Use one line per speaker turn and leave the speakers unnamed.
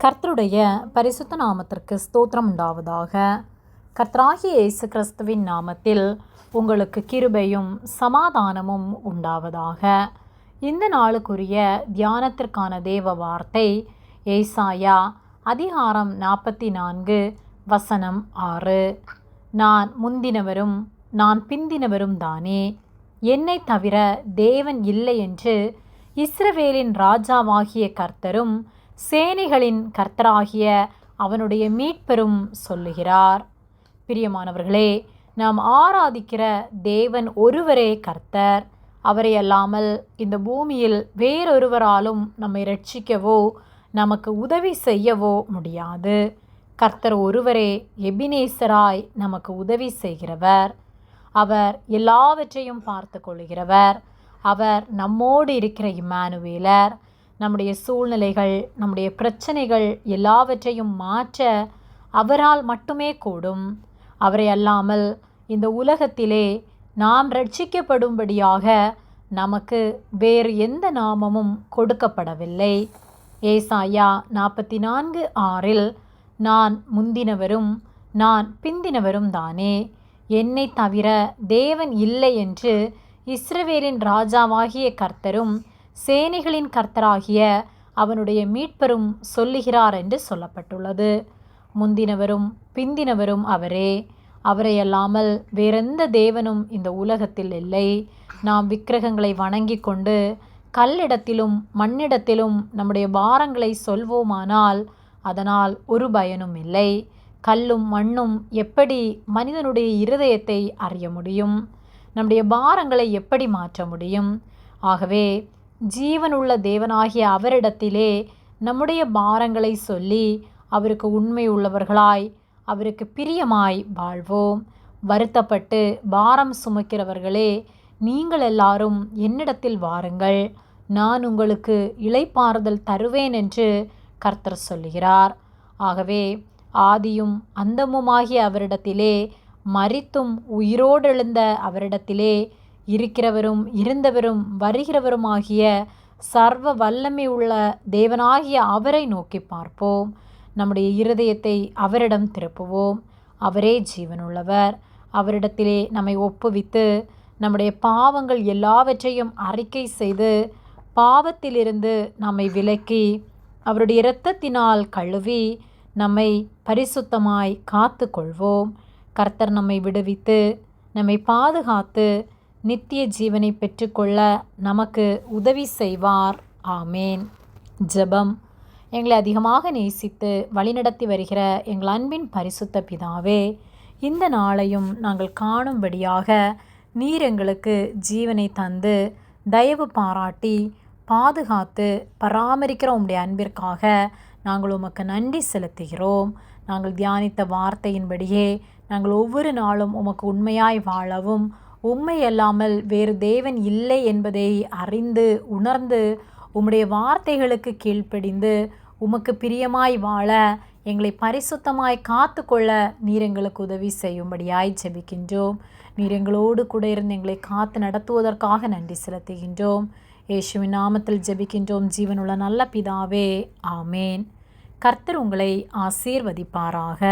கர்த்தருடைய பரிசுத்த நாமத்திற்கு ஸ்தோத்திரம் உண்டாவதாக. கர்த்தராகி இயேசு கிறிஸ்துவின் நாமத்தில் உங்களுக்கு கிருபையும் சமாதானமும் உண்டாவதாக. இந்த நாளுக்குரிய தியானத்திற்கான தேவ வார்த்தை ஏசாயா அதிகாரம் நாற்பத்தி நான்கு வசனம் ஆறு. நான் முந்தினவரும் நான் பிந்தினவரும் தானே. என்னை தவிர தேவன் இல்லை என்று இஸ்ரவேலின் ராஜாவாகிய கர்த்தரும் சேனைகளின் கர்த்தராகிய அவனுடைய மீட்பெரும் சொல்லுகிறார். பிரியமானவர்களே நாம் ஆராதிக்கிற தேவன் ஒருவரே கர்த்தர். அவரை அல்லாமல் இந்த பூமியில் வேறொருவராலும் நம்மை ரட்சிக்கவோ நமக்கு உதவி செய்யவோ முடியாது. கர்த்தர் ஒருவரே எபினேசராய் நமக்கு உதவி செய்கிறவர். அவர் எல்லாவற்றையும் பார்த்து கொள்கிறவர் அவர் நம்மோடு இருக்கிற இம்மானுவேலர். நம்முடைய சூழ்நிலைகள் நம்முடைய பிரச்சனைகள் எல்லாவற்றையும் மாற்ற அவரால் மட்டுமே கூடும். அவரை அல்லாமல் இந்த உலகத்திலே நாம் ரட்சிக்கப்படும்படியாக நமக்கு வேறு எந்த நாமமும் கொடுக்கப்படவில்லை. ஏசாயா நாற்பத்தி நான்கு ஆறில் நான் முந்தினவரும் நான் பிந்தினவரும் தானே. என்னை தவிர தேவன் இல்லை என்று இஸ்ரவேலின் ராஜாவாகிய கர்த்தரும் சேனைகளின் கர்த்தராகிய அவனுடைய மீட்பரும் சொல்லுகிறார் என்று சொல்லப்பட்டுள்ளது. முந்தினவரும் பிந்தினவரும் அவரே. அவரையல்லாமல் வேறெந்த தேவனும் இந்த உலகத்தில் இல்லை. நாம் விக்கிரகங்களை வணங்கி கொண்டு கல்லிடத்திலும் மண்ணிடத்திலும் நம்முடைய பாரங்களை சொல்வோமானால் அதனால் ஒரு பயனும் இல்லை. கல்லும் மண்ணும் எப்படி மனிதனுடைய இருதயத்தை அறிய முடியும்? நம்முடைய பாரங்களை எப்படி மாற்ற முடியும்? ஆகவே ஜீவனுள்ள தேவனாகிய அவரிடத்திலே நம்முடைய பாரங்களை சொல்லி அவருக்கு உண்மை உள்ளவர்களாய் அவருக்கு பிரியமாய் வாழ்வோம். வருத்தப்பட்டு பாரம் சுமக்கிறவர்களே நீங்கள் எல்லாரும் என்னிடத்தில் வாருங்கள். நான் உங்களுக்கு இளைப்பாறுதல் தருவேன் என்று கர்த்தர் சொல்லுகிறார். ஆகவே ஆதியும் அந்தமுமாகிய அவரிடத்திலே மறித்தும் உயிரோடெழுந்த அவரிடத்திலே இருக்கிறவரும் இருந்தவரும் வருகிறவருமாகிய சர்வ வல்லமை உள்ள தேவனாகிய அவரை நோக்கி பார்ப்போம். நம்முடைய இருதயத்தை அவரிடம் திருப்புவோம். அவரே ஜீவனுள்ளவர். அவரிடத்திலே நம்மை ஒப்புவித்து நம்முடைய பாவங்கள் எல்லாவற்றையும் அறிக்கை செய்து பாவத்திலிருந்து நம்மை விலக்கி அவருடைய இரத்தத்தினால் கழுவி நம்மை பரிசுத்தமாய் காத்து கொள்வோம் கர்த்தர் நம்மை விடுவித்து நம்மை பாதுகாத்து நித்திய ஜீவனை பெற்றுக்கொள்ள நமக்கு உதவி செய்வார். ஆமேன். ஜெபம். எங்களை அதிகமாக நேசித்து வழிநடத்தி வருகிற எங்கள் அன்பின் பரிசுத்த பிதாவே இந்த நாளையும் நாங்கள் காணும்படியாக நீர் எங்களுக்கு ஜீவனை தந்து தயவு பாராட்டி பாதுகாத்து பராமரிக்கிற உங்களுடைய அன்பிற்காக நாங்கள் உமக்கு நன்றி செலுத்துகிறோம். நாங்கள் தியானித்த வார்த்தையின்படியே நாங்கள் ஒவ்வொரு நாளும் உமக்கு உண்மையாய் வாழவும் உண்மையல்லாமல் வேறு தேவன் இல்லை என்பதை அறிந்து உணர்ந்து உம்முடைய வார்த்தைகளுக்கு கீழ்ப்படிந்து உமக்கு பிரியமாய் வாழ எங்களை பரிசுத்தமாய் காத்து கொள்ள நீர் எங்களுக்கு உதவி செய்யும்படியாய் ஜெபிக்கின்றோம். நீர் எங்களோடு கூட இருந்து எங்களை காத்து நடத்துவதற்காக நன்றி செலுத்துகின்றோம். இயேசுவின் நாமத்தில் ஜெபிக்கின்றோம். ஜீவனுள்ள நல்ல பிதாவே ஆமேன். கர்த்தர் உங்களை ஆசீர்வதிப்பாராக.